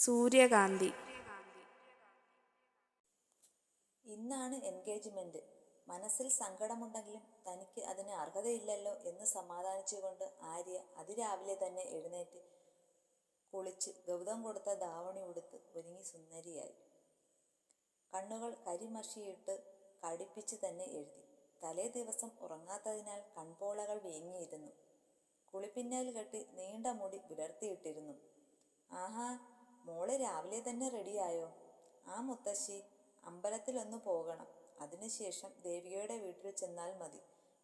സൂര്യകാന്തി. ഇന്നാണ് എൻഗേജ്മെന്റ്. മനസ്സിൽ സങ്കടമുണ്ടെങ്കിലും തനിക്ക് അതിന് അർഹതയില്ലല്ലോ എന്ന് സമാധാനിച്ചുകൊണ്ട് ആര്യ അതിരാവിലെ തന്നെ എഴുന്നേറ്റ് കുളിച്ച് ഗൗതം കൊടുത്ത ധാവണി ഉടുത്ത് ഒരുങ്ങി സുന്ദരിയായി. കണ്ണുകൾ കരിമഷിയിട്ട് കടിപ്പിച്ച് തന്നെ എഴുതി. തലേ ദിവസം ഉറങ്ങാത്തതിനാൽ കൺപോളകൾ വീങ്ങിയിരുന്നു. കുളിപ്പിന്നൽ കെട്ടി നീണ്ട മുടി പുലർത്തിയിട്ടിരുന്നു. ആഹാ മോൾ രാവിലെ തന്നെ റെഡിയായോ ആ മുത്തശ്ശി അമ്പലത്തിലൊന്ന് പോകണം. അതിനുശേഷം ദേവികയുടെ വീട്ടിൽ ചെന്നാൽ മതി.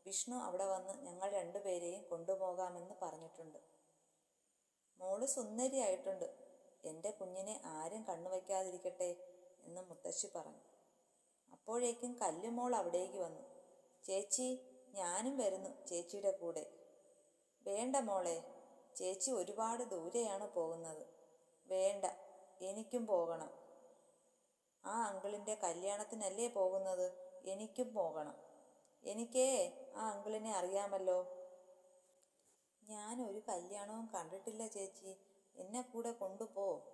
വിഷ്ണു അവിടെ വന്ന് ഞങ്ങൾ രണ്ടുപേരെയും കൊണ്ടുപോകാമെന്ന് പറഞ്ഞിട്ടുണ്ട്. മോൾ സുന്ദരിയായിട്ടുണ്ട് എന്റെ കുഞ്ഞിനെ ആരും കണ്ണുവയ്ക്കാതിരിക്കട്ടെ എന്ന് മുത്തശ്ശി പറഞ്ഞു. അപ്പോഴേക്കും കല്ലുമോൾ അവിടേക്ക് വന്നു. ചേച്ചി ഞാനും വരുന്നു ചേച്ചിയുടെ കൂടെ. വേണ്ട മോളെ ചേച്ചി ഒരുപാട് ദൂരെയാണ് പോകുന്നത്. വേണ്ട. എനിക്കും പോകണം. ആ അങ്കിളിന്റെ കല്യാണത്തിനല്ലേ പോകുന്നത്? എനിക്കും പോകണം. എനിക്കേ ആ അങ്കിളിനെ അറിയാമല്ലോ. ഞാൻ ഒരു കല്യാണവും കണ്ടിട്ടില്ല ചേച്ചി. എന്നെ കൂടെ കൊണ്ടുപോ.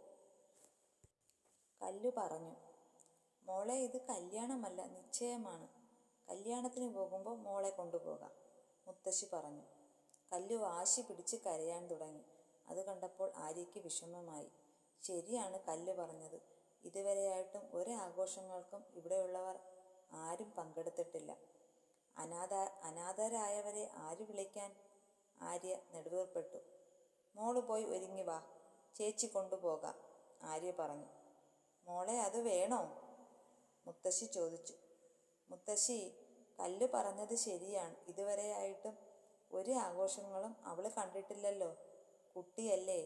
കല്ലു പറഞ്ഞു. മോളെ ഇത് കല്യാണമല്ല നിശ്ചയമാണ്. കല്യാണത്തിന് പോകുമ്പോൾ മോളെ കൊണ്ടുപോകാം മുത്തശ്ശി പറഞ്ഞു. കല്ലു വാശി പിടിച്ച് കരയാൻ തുടങ്ങി. അത് കണ്ടപ്പോൾ ആര്യയ്ക്ക് വിഷമമായി. ശരിയാണ് കല്ല് പറഞ്ഞത്. ഇതുവരെയായിട്ടും ഒരു ആഘോഷങ്ങൾക്കും ഇവിടെയുള്ളവർ ആരും പങ്കെടുത്തിട്ടില്ല. അനാഥ അനാഥരായവരെ ആര് വിളിക്കാൻ? ആര്യ നെടുവേർപ്പെട്ടു. മോൾ പോയി ഒരുങ്ങി വാ. ചേച്ചി കൊണ്ടുപോകാം ആര്യ പറഞ്ഞു. മോളെ അത് വേണോ? മുത്തശ്ശി ചോദിച്ചു. മുത്തശ്ശി കല്ല് പറഞ്ഞത് ശരിയാണ്. ഇതുവരെയായിട്ടും ഒരു ആഘോഷങ്ങളും അവൾ കണ്ടിട്ടില്ലല്ലോ. കുട്ടിയല്ലേ?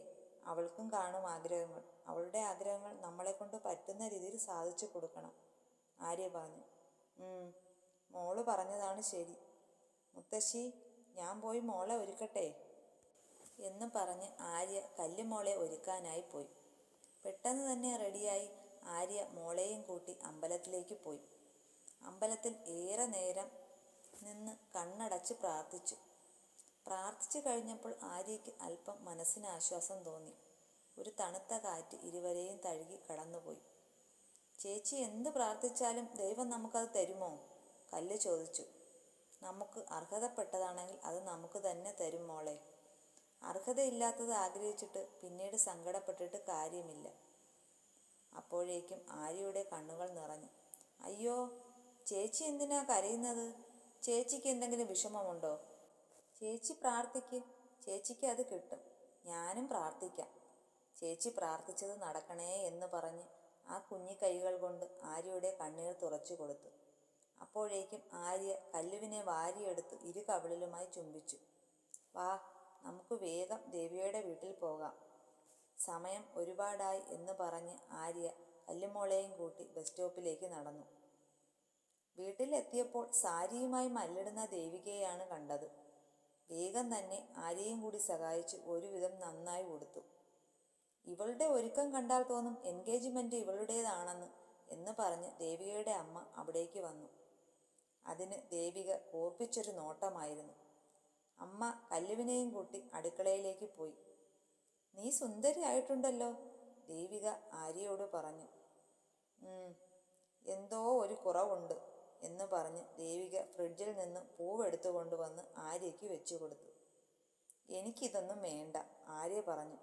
അവൾക്കും കാണും ആഗ്രഹങ്ങൾ. അവളുടെ ആഗ്രഹങ്ങൾ നമ്മളെ കൊണ്ട് പറ്റുന്ന രീതിയിൽ സാധിച്ചു കൊടുക്കണം ആര്യ പറഞ്ഞു. "ഉം, മോൾ പറഞ്ഞതാണ് ശരി. മുത്തശ്ശി ഞാൻ പോയി മോളെ ഒരുക്കട്ടെ എന്ന് പറഞ്ഞ് ആര്യ കല്ലുമോളെ ഒരുക്കാനായി പോയി. പെട്ടെന്ന് തന്നെ റെഡിയായി ആര്യ മോളെയും കൂട്ടി അമ്പലത്തിലേക്ക് പോയി. അമ്പലത്തിൽ ഏറെ നേരം നിന്ന് കണ്ണടച്ച് പ്രാർത്ഥിച്ചു. പ്രാർത്ഥിച്ചു കഴിഞ്ഞപ്പോൾ ആര്യയ്ക്ക് അല്പം മനസ്സിന് ആശ്വാസം തോന്നി. ഒരു തണുത്ത കാറ്റ് ഇരുവരെയും തഴുകി കടന്നുപോയി. ചേച്ചി എന്ത് പ്രാർത്ഥിച്ചാലും ദൈവം നമുക്കത് തരുമോ? കല്ല് ചോദിച്ചു. നമുക്ക് അർഹതപ്പെട്ടതാണെങ്കിൽ അത് നമുക്ക് തന്നെ തരും മോളെ. അർഹതയില്ലാത്തത് ആഗ്രഹിച്ചിട്ട് പിന്നീട് സങ്കടപ്പെട്ടിട്ട് കാര്യമില്ല. അപ്പോഴേക്കും ആര്യയുടെ കണ്ണുകൾ നിറഞ്ഞു. അയ്യോ ചേച്ചി എന്തിനാ കരയുന്നത്? ചേച്ചിക്ക് എന്തെങ്കിലും വിഷമമുണ്ടോ? ചേച്ചി പ്രാർത്ഥിക്ക്. ചേച്ചിക്ക് അത് കിട്ടും. ഞാനും പ്രാർത്ഥിക്കാം. ചേച്ചി പ്രാർത്ഥിച്ചത് നടക്കണേ എന്ന് പറഞ്ഞ് ആ കുഞ്ഞി കൈകൾ കൊണ്ട് ആര്യയുടെ കണ്ണീർ തുറച്ചു കൊടുത്തു. അപ്പോഴേക്കും ആര്യ കല്ലുവിനെ വാരിയെടുത്ത് ഇരു കവിളിലുമായി ചുംബിച്ചു. വാ നമുക്ക് വേഗം ദേവിയുടെ വീട്ടിൽ പോകാം. സമയം ഒരുപാടായി എന്ന് പറഞ്ഞ് ആര്യ കല്ലുമോളെയും കൂട്ടി ബസ് സ്റ്റോപ്പിലേക്ക് നടന്നു. വീട്ടിലെത്തിയപ്പോൾ സാരിയുമായി മല്ലിടുന്ന ദേവികയെയാണ് കണ്ടത്. വേഗം തന്നെ ആരെയും കൂടി സഹായിച്ച് ഒരുവിധം നന്നായി കൊടുത്തു. ഇവളുടെ ഒരുക്കം കണ്ടാൽ തോന്നും എൻഗേജ്മെന്റ് ഇവളുടേതാണെന്ന് എന്ന് പറഞ്ഞ് ദേവികയുടെ അമ്മ അവിടേക്ക് വന്നു. അതിന് ദേവിക ഓർപ്പിച്ചൊരു നോട്ടമായിരുന്നു. അമ്മ കല്ലുവിനെയും കൂട്ടി അടുക്കളയിലേക്ക് പോയി. നീ സുന്ദരിയായിട്ടുണ്ടല്ലോ ദേവിക ആര്യയോട് പറഞ്ഞു. എന്തോ ഒരു കുറവുണ്ട്. എന്ന് പറഞ്ഞ് ദേവിക ഫ്രിഡ്ജിൽ നിന്നും പൂവെടുത്തു കൊണ്ടുവന്ന് ആര്യയ്ക്ക് വെച്ചു കൊടുത്തു എനിക്കിതൊന്നും വേണ്ട ആര്യ പറഞ്ഞു.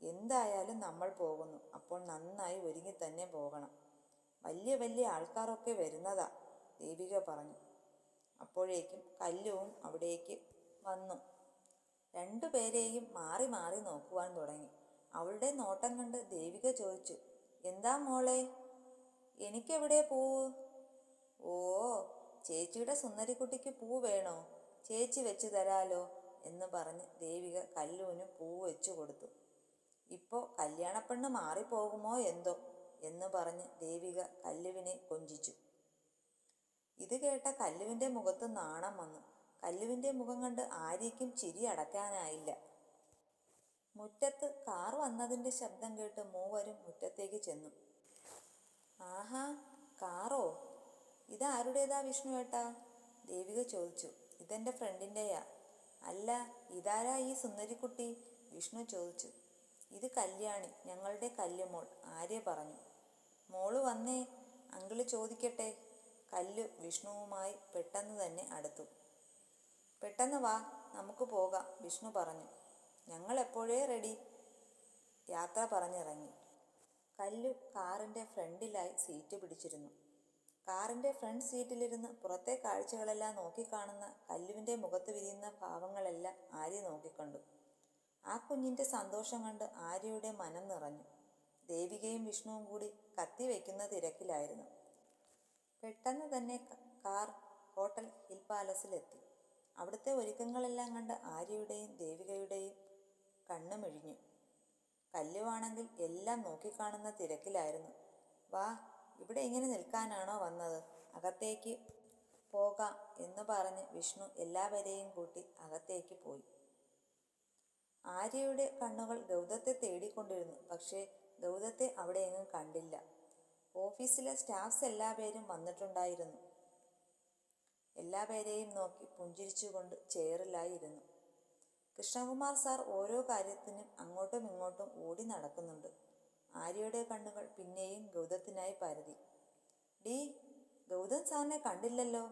എന്തായാലും നമ്മൾ പോകുന്നു. അപ്പോൾ നന്നായി ഒരുങ്ങി തന്നെ പോകണം. വലിയ വലിയ ആൾക്കാരൊക്കെ വരുന്നതാ ദേവിക പറഞ്ഞു. അപ്പോഴേക്കും കല്ലുവും അവിടേക്ക് വന്നു. രണ്ടുപേരെയും മാറി മാറി നോക്കുവാൻ തുടങ്ങി. അവളുടെ നോട്ടം കണ്ട് ദേവിക ചോദിച്ചു എന്താ മോളെ? എനിക്കെവിടെ പൂവ് ഓ ചേച്ചിയുടെ സുന്ദരിക്കുട്ടിക്ക് പൂ വേണോ? ചേച്ചി വെച്ച് തരാലോ എന്ന് പറഞ്ഞ് ദേവിക കല്ലുവിന് പൂ വെച്ചു കൊടുത്തു. ഇപ്പോൾ കല്യാണപ്പെണ്ണ് മാറിപ്പോകുമോ എന്തോ എന്ന് പറഞ്ഞ് ദേവിക കല്ലുവിനെ കൊഞ്ചിച്ചു. ഇത് കേട്ട കല്ലുവിന്റെ മുഖത്ത് നാണം വന്നു. കല്ലുവിന്റെ മുഖം കണ്ട് ആര്യയ്ക്കും ചിരി അടക്കാനായില്ല. മുറ്റത്ത് കാർ വന്നതിന്റെ ശബ്ദം കേട്ട് മൂവരും മുറ്റത്തേക്ക് ചെന്നു. ആഹാ കാറോ? ഇതാരുടേതാ വിഷ്ണു ഏട്ടാ? ദേവിക ചോദിച്ചു. ഇതെന്റെ ഫ്രണ്ടിന്റെയാ അല്ല ഇതാരാ ഈ സുന്ദരിക്കുട്ടി? വിഷ്ണു ചോദിച്ചു. ഇത് കല്യാണി ഞങ്ങളുടെ കല്ലുമോൾ ആര്യ പറഞ്ഞു. മോൾ വന്നേ അങ്കിൾ ചോദിക്കട്ടെ. കല്ല് വിഷ്ണുവുമായി പെട്ടെന്ന് തന്നെ അടുത്തു. പെട്ടെന്ന് വാ നമുക്ക് പോകാം വിഷ്ണു പറഞ്ഞു. ഞങ്ങൾ എപ്പോഴേ റെഡി? യാത്ര പറഞ്ഞിറങ്ങി. കല്ല് കാറിന്റെ ഫ്രണ്ടിലായി സീറ്റ് പിടിച്ചിരുന്നു. കാറിന്റെ ഫ്രണ്ട് സീറ്റിലിരുന്ന് പുറത്തെ കാഴ്ചകളെല്ലാം നോക്കിക്കാണുന്ന കല്ലുവിന്റെ മുഖത്ത് വിരിയുന്ന ഭാവങ്ങളെല്ലാം ആര്യ നോക്കിക്കണ്ടു. ആ കുഞ്ഞിന്റെ സന്തോഷം കണ്ട് ആര്യയുടെ മനം നിറഞ്ഞു ദേവികയും വിഷ്ണുവും കൂടി കത്തി വയ്ക്കുന്ന തിരക്കിലായിരുന്നു. പെട്ടെന്ന് തന്നെ കാർ ഹോട്ടൽ ഹിൽ പാലസിലെത്തി. അവിടുത്തെ ഒരുക്കങ്ങളെല്ലാം കണ്ട് ആര്യയുടെയും ദേവികയുടെയും കണ്ണു മിഴിഞ്ഞു കല്ലുവാണെങ്കിൽ എല്ലാം നോക്കിക്കാണുന്ന തിരക്കിലായിരുന്നു. വാ ഇവിടെ ഇങ്ങനെ നിൽക്കാനാണോ വന്നത്? അകത്തേക്ക് പോകാം എന്ന് പറഞ്ഞ് വിഷ്ണു എല്ലാവരെയും കൂട്ടി അകത്തേക്ക് പോയി. ആര്യയുടെ കണ്ണുകൾ ഗൗതത്തെ തേടിക്കൊണ്ടിരുന്നു പക്ഷേ ഗൗതത്തെ അവിടെ എങ്ങും കണ്ടില്ല. ഓഫീസിലെ സ്റ്റാഫ്സ് എല്ലാവരും വന്നിട്ടുണ്ടായിരുന്നു. എല്ലാവരെയും നോക്കി പുഞ്ചിരിച്ചുകൊണ്ട് ചെയറിലായി ഇരുന്നു കൃഷ്ണകുമാർ സാർ ഓരോ കാര്യത്തിനും അങ്ങോട്ടും ഇങ്ങോട്ടും ഓടി നടക്കുന്നുണ്ട്. ആര്യയുടെ കണ്ണുകൾ പിന്നെയും ഗൗതത്തിനായി പരതി. ഡി ഗൗതം സാറിനെ കണ്ടില്ലല്ലോ?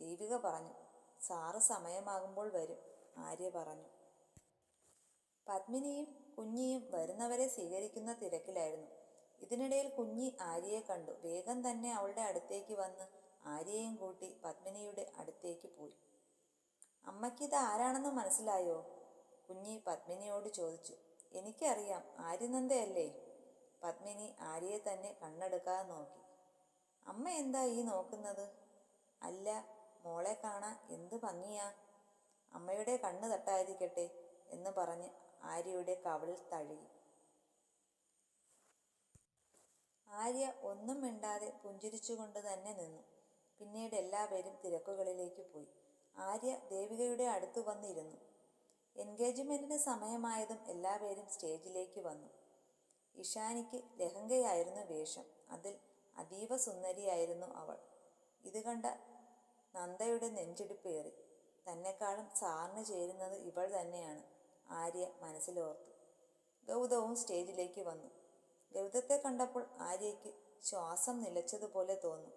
ദീപിക പറഞ്ഞു. സാറ് സമയമാകുമ്പോൾ വരും ആര്യ പറഞ്ഞു. പത്മിനിയും കുഞ്ഞിയും വരുന്നവരെ സ്വീകരിക്കുന്ന തിരക്കിലായിരുന്നു. ഇതിനിടയിൽ കുഞ്ഞി ആര്യയെ കണ്ടു. വേഗം തന്നെ അവളുടെ അടുത്തേക്ക് വന്ന് ആര്യയും കൂട്ടി പത്മിനിയുടെ അടുത്തേക്ക് പോയി. അമ്മയ്ക്ക് ഇത് ആരാണെന്ന് മനസ്സിലായോ? കുഞ്ഞി പത്മിനിയോട് ചോദിച്ചു. എനിക്കറിയാം. ആര്യനന്ദയല്ലേ? പത്മിനി ആര്യയെ തന്നെ കണ്ണെടുക്കാതെ നോക്കി. അമ്മ എന്താ ഈ നോക്കുന്നത്? അല്ല മോളെ കാണാൻ എന്ത് ഭംഗിയാ? അമ്മയുടെ കണ്ണ് തട്ടായിരിക്കട്ടെ എന്ന് പറഞ്ഞ് ആര്യയുടെ കവളിൽ തഴുകി. ആര്യ ഒന്നും മിണ്ടാതെ പുഞ്ചിരിച്ചുകൊണ്ട് തന്നെ നിന്നു. പിന്നീട് എല്ലാവരും തിരക്കുകളിലേക്ക് പോയി. ആര്യ ദേവികയുടെ അടുത്ത് വന്നിരുന്നു. എൻഗേജ്മെന്റിന് സമയമായതും എല്ലാവരും സ്റ്റേജിലേക്ക് വന്നു. ഇഷാനിക്ക് ലഹങ്കയായിരുന്നു വേഷം. അതിൽ അതീവ സുന്ദരിയായിരുന്നു അവൾ. ഇത് കണ്ട നന്ദയുടെ നെഞ്ചിടിപ്പേറി തന്നെക്കാളും സാറിന് ചേരുന്നത് ഇവൾ തന്നെയാണ് ആര്യ മനസ്സിലോർത്തു. ഗൗതവും സ്റ്റേജിലേക്ക് വന്നു. ഗൗതത്തെ കണ്ടപ്പോൾ ആര്യയ്ക്ക് ശ്വാസം നിലച്ചതുപോലെ തോന്നും.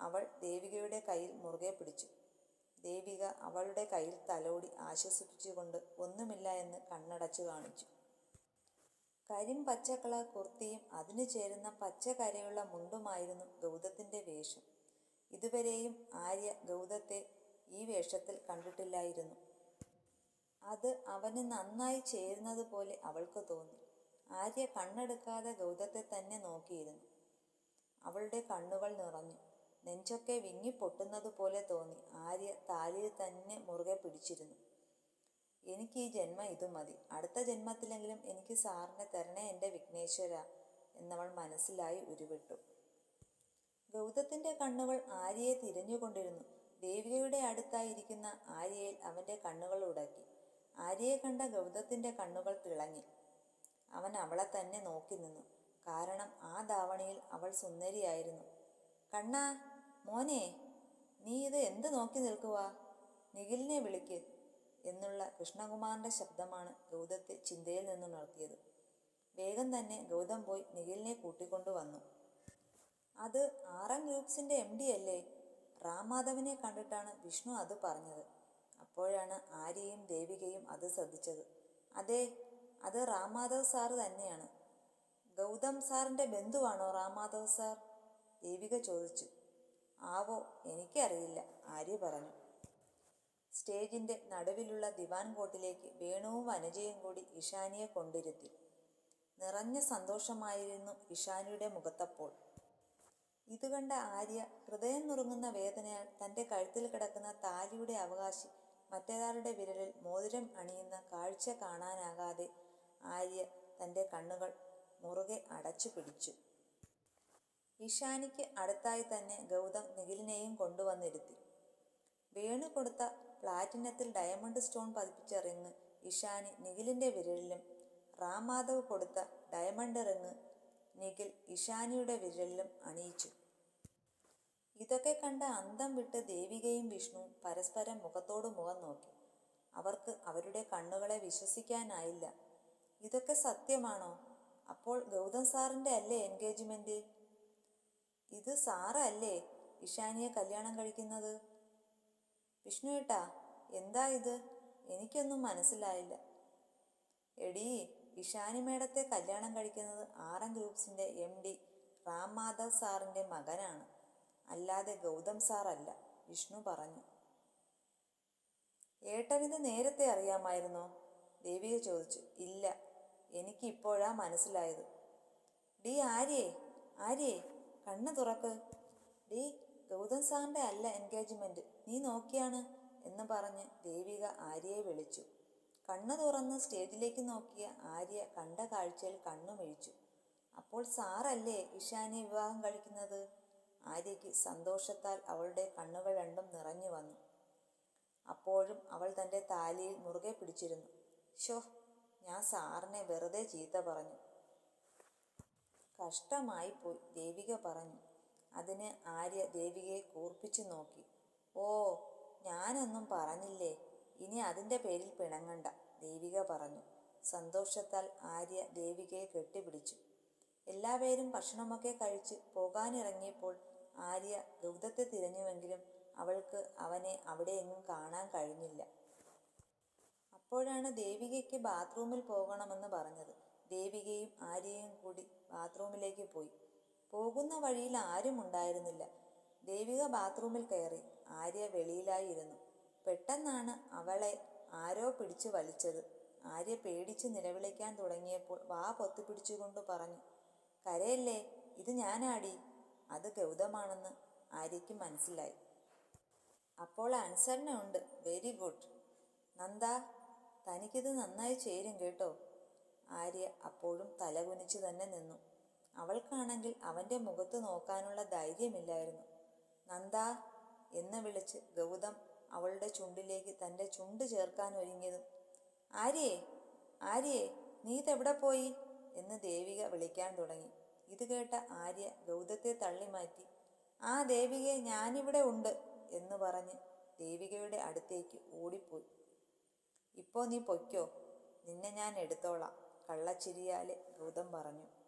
അവൾ ദേവികയുടെ കയ്യിൽ മുറുകെ പിടിച്ചു. ദേവിക അവളുടെ കയ്യിൽ തലോടി ആശ്വസിപ്പിച്ചുകൊണ്ട് ഒന്നുമില്ല എന്ന് കണ്ണടച്ചു കാണിച്ചു. കരിം കളർ കുർത്തിയും അതിനു ചേരുന്ന പച്ചക്കരയുള്ള മുണ്ടുമായിരുന്നു ഗൗതത്തിന്റെ വേഷം. ഇതുവരെയും ആര്യ ഗൗതത്തെ ഈ വേഷത്തിൽ കണ്ടിട്ടില്ലായിരുന്നു. അത് അവന് നന്നായി ചേരുന്നത് പോലെ അവൾക്ക് തോന്നി. ആര്യ കണ്ണെടുക്കാതെ ഗൗതത്തെ തന്നെ നോക്കിയിരുന്നു. അവളുടെ കണ്ണുകൾ നിറഞ്ഞു. നെഞ്ചൊക്കെ വിങ്ങിപ്പൊട്ടുന്നത് പോലെ തോന്നി. ആര്യ താലിയിൽ തന്നെ മുറുകെ പിടിച്ചിരുന്നു. എനിക്ക് ഈ ജന്മം ഇത് മതി. അടുത്ത ജന്മത്തിലെങ്കിലും എനിക്ക് സാറിനെ തരണേ എന്റെ വിഘ്നേശ്വര എന്നവൾ മനസ്സിലായി ഉരുവിട്ടു. ഗൗതത്തിന്റെ കണ്ണുകൾ ആര്യയെ തിരഞ്ഞുകൊണ്ടിരുന്നു. ദേവികയുടെ അടുത്തായിരിക്കുന്ന ആര്യയിൽ അവന്റെ കണ്ണുകൾ ഉടക്കി. ആര്യയെ കണ്ട ഗൗതത്തിന്റെ കണ്ണുകൾ തിളങ്ങി. അവൻ അവളെ തന്നെ നോക്കി നിന്നു. കാരണം ആ ധാവണിയിൽ അവൾ സുന്ദരിയായിരുന്നു. കണ്ണാ മോനെ നീ ഇത് എന്ത് നോക്കി നിൽക്കുക നിഖിലിനെ വിളിക്ക്. എന്നുള്ള കൃഷ്ണകുമാറിന്റെ ശബ്ദമാണ് ഗൗതത്തെ ചിന്തയിൽ നിന്നുണർത്തിയത് വേഗം തന്നെ ഗൗതം പോയി നിഖിലിനെ കൂട്ടിക്കൊണ്ടുവന്നു അത് ആറാം ഗ്രൂപ്സിന്റെ എം ഡി അല്ലേ? റാംമാധവനെ കണ്ടിട്ടാണ് വിഷ്ണു അത് പറഞ്ഞത്. അപ്പോഴാണ് ആര്യയും ദേവികയും അത് ശ്രദ്ധിച്ചത്. അതെ അത് റാംമാധവ് സാറ് തന്നെയാണ്. ഗൗതം സാറിന്റെ ബന്ധുവാണോ റാംമാധവ് സാർ? ദേവിക ചോദിച്ചു. ആവോ എനിക്കറിയില്ല ആര്യ പറഞ്ഞു. സ്റ്റേജിന്റെ നടുവിലുള്ള ദിവാൻ കോട്ടിലേക്ക് വേണുവും വനജയും കൂടി ഇഷാനിയെ കൊണ്ടിരുത്തി. നിറഞ്ഞ സന്തോഷമായിരുന്നു ഇഷാനിയുടെ മുഖത്തപ്പോൾ. ഇത് കണ്ട ആര്യ ഹൃദയം നുറുങ്ങുന്ന വേദനയാൽ തന്റെ കഴുത്തിൽ കിടക്കുന്ന താലിയുടെ അവകാശി മറ്റേതാളുടെ വിരലിൽ മോതിരം അണിയുന്ന കാഴ്ച കാണാനാകാതെ ആര്യ തന്റെ കണ്ണുകൾ മുറുകെ അടച്ചു പിടിച്ചു. ഇഷാനിക്ക് അടുത്തായി തന്നെ ഗൗതം നിഖിലിനെയും കൊണ്ടുവന്നിരുത്തി. വേണു കൊടുത്ത പ്ലാറ്റിനത്തിൽ ഡയമണ്ട് സ്റ്റോൺ പതിപ്പിച്ച റിങ് ഇഷാനി നിഖിലിന്റെ വിരലിലും റാമാധവ് കൊടുത്ത ഡയമണ്ട് റിങ് നിഖിൽ ഇഷാനിയുടെ വിരലിലും അണിയിച്ചു. ഇതൊക്കെ കണ്ട അന്തം വിട്ട് ദേവികയും വിഷ്ണുവും പരസ്പരം മുഖത്തോട് മുഖം നോക്കി. അവർക്ക് അവരുടെ കണ്ണുകളെ വിശ്വസിക്കാനായില്ല. ഇതൊക്കെ സത്യമാണോ? അപ്പോൾ ഗൗതം സാറിന്റെ അല്ലേ എൻഗേജ്മെന്റ് ഇത് സാറല്ലേ ഇഷാനിയെ കല്യാണം കഴിക്കുന്നത്? വിഷ്ണു ഏട്ടാ എന്താ ഇത്? എനിക്കൊന്നും മനസ്സിലായില്ല. എടീ ഇഷാനി മേഡത്തെ കല്യാണം കഴിക്കുന്നത് ആർ എൻ ഗ്രൂപ്പ്സിന്റെ എം ഡി റാം മാധവ് സാറിന്റെ മകനാണ്. അല്ലാതെ ഗൗതം സാറല്ല വിഷ്ണു പറഞ്ഞു. ഏട്ടനിത് നേരത്തെ അറിയാമായിരുന്നോ? ദേവിക ചോദിച്ചു. ഇല്ല എനിക്ക് ഇപ്പോഴാ മനസ്സിലായത്. ഡീ ആര്യേ ആര്യേ കണ്ണ് തുറക്ക്. ഡീ ഗൗതം സാറിന്റെ അല്ല എൻഗേജ്മെന്റ് നീ നോക്കിയാണ് എന്ന് പറഞ്ഞ് ദേവിക ആര്യയെ വിളിച്ചു. കണ്ണു തുറന്ന് സ്റ്റേജിലേക്ക് നോക്കിയ ആര്യ കണ്ട കാഴ്ചയിൽ കണ്ണുമിഴിച്ചു അപ്പോൾ സാറല്ലേ ഇഷാനെ വിവാഹം കഴിക്കുന്നത്? ആര്യയ്ക്ക് സന്തോഷത്താൽ അവളുടെ കണ്ണുകൾ രണ്ടും നിറഞ്ഞു വന്നു. അപ്പോഴും അവൾ തന്റെ താലിയിൽ മുറുകെ പിടിച്ചിരുന്നു. ഷോ ഞാൻ സാറിനെ വെറുതെ ചീത്ത പറഞ്ഞു. കഷ്ടമായി പോയി ദേവിക പറഞ്ഞു. അതിന് ആര്യ ദേവികയെ കൂർപ്പിച്ചു നോക്കി. ഓ ഞാനൊന്നും പറഞ്ഞില്ലേ? ഇനി അതിന്റെ പേരിൽ പിണങ്ങണ്ട ദേവിക പറഞ്ഞു. സന്തോഷത്താൽ ആര്യ ദേവികയെ കെട്ടിപ്പിടിച്ചു. എല്ലാവരും ഭക്ഷണമൊക്കെ കഴിച്ച് പോകാനിറങ്ങിയപ്പോൾ ആര്യ ഗൗതത്തെ തിരഞ്ഞുവെങ്കിലും അവൾക്ക് അവനെ അവിടെയെങ്ങും കാണാൻ കഴിഞ്ഞില്ല. അപ്പോഴാണ് ദേവികയ്ക്ക് ബാത്റൂമിൽ പോകണമെന്ന് പറഞ്ഞത്. ദേവികയും ആര്യയും കൂടി ബാത്റൂമിലേക്ക് പോയി. പോകുന്ന വഴിയിൽ ആരും ഉണ്ടായിരുന്നില്ല. ദേവിക ബാത്റൂമിൽ കയറി. ആര്യ വെളിയിലായിരുന്നു. പെട്ടെന്നാണ് അവളെ ആരോ പിടിച്ചു വലിച്ചത്. ആര്യ പേടിച്ച് നിലവിളിക്കാൻ തുടങ്ങിയപ്പോൾ വാ പൊത്തിപ്പിടിച്ചുകൊണ്ട് പറഞ്ഞു കരയല്ലേ ഇത് ഞാനാടി. അത് ഗൗതമാണെന്ന് ആര്യയ്ക്ക് മനസ്സിലായി. അപ്പോൾ അനുസരണ ഉണ്ട്. Very good. നന്ദ തനിക്കിത് നന്നായി ചേരും കേട്ടോ. ആര്യ അപ്പോഴും തലകുനിച്ച് തന്നെ നിന്നു. അവൾക്കാണെങ്കിൽ അവന്റെ മുഖത്ത് നോക്കാനുള്ള ധൈര്യമില്ലായിരുന്നു. നന്ദ എന്ന് വിളിച്ച് ഗൗതം അവളുടെ ചുണ്ടിലേക്ക് തന്റെ ചുണ്ട് ചേർക്കാൻ ഒരുങ്ങിയതും ആര്യേ ആര്യേ നീ ഇതെവിടെ പോയി? എന്ന് ദേവിക വിളിക്കാൻ തുടങ്ങി. ഇത് കേട്ട ആര്യ ഗൗതത്തെ തള്ളി മാറ്റി ആ ദേവികയെ ഞാനിവിടെ ഉണ്ട് എന്ന് പറഞ്ഞ് ദേവികയുടെ അടുത്തേക്ക് ഓടിപ്പോയി. ഇപ്പോൾ നീ പൊയ്ക്കോ നിന്നെ ഞാൻ എടുത്തോളാം കള്ളച്ചിരിയാലെ ഗൗതം പറഞ്ഞു.